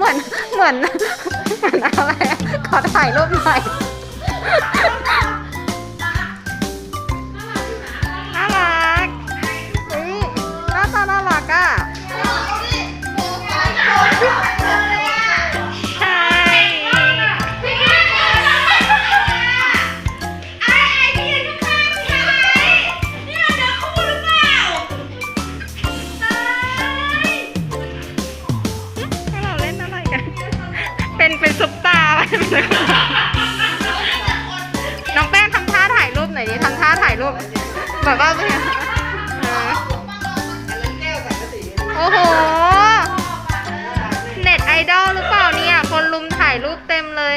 หมือนเหมือนอะไรอะขอถ่ายรูปหน่อยน่ารักเฮ้ยหน้าตาน่ารัก เป็นซุปตาอะไรแบบนั้น้องแป้งทำท่าถ่ายรูปหน่อยดิทำท่าถ่ายรูปแบบว่าโอ้โห เน็ตไอดอลหรือเปล่าเนี่ย คนลุมถ่ายรูปเต็มเลย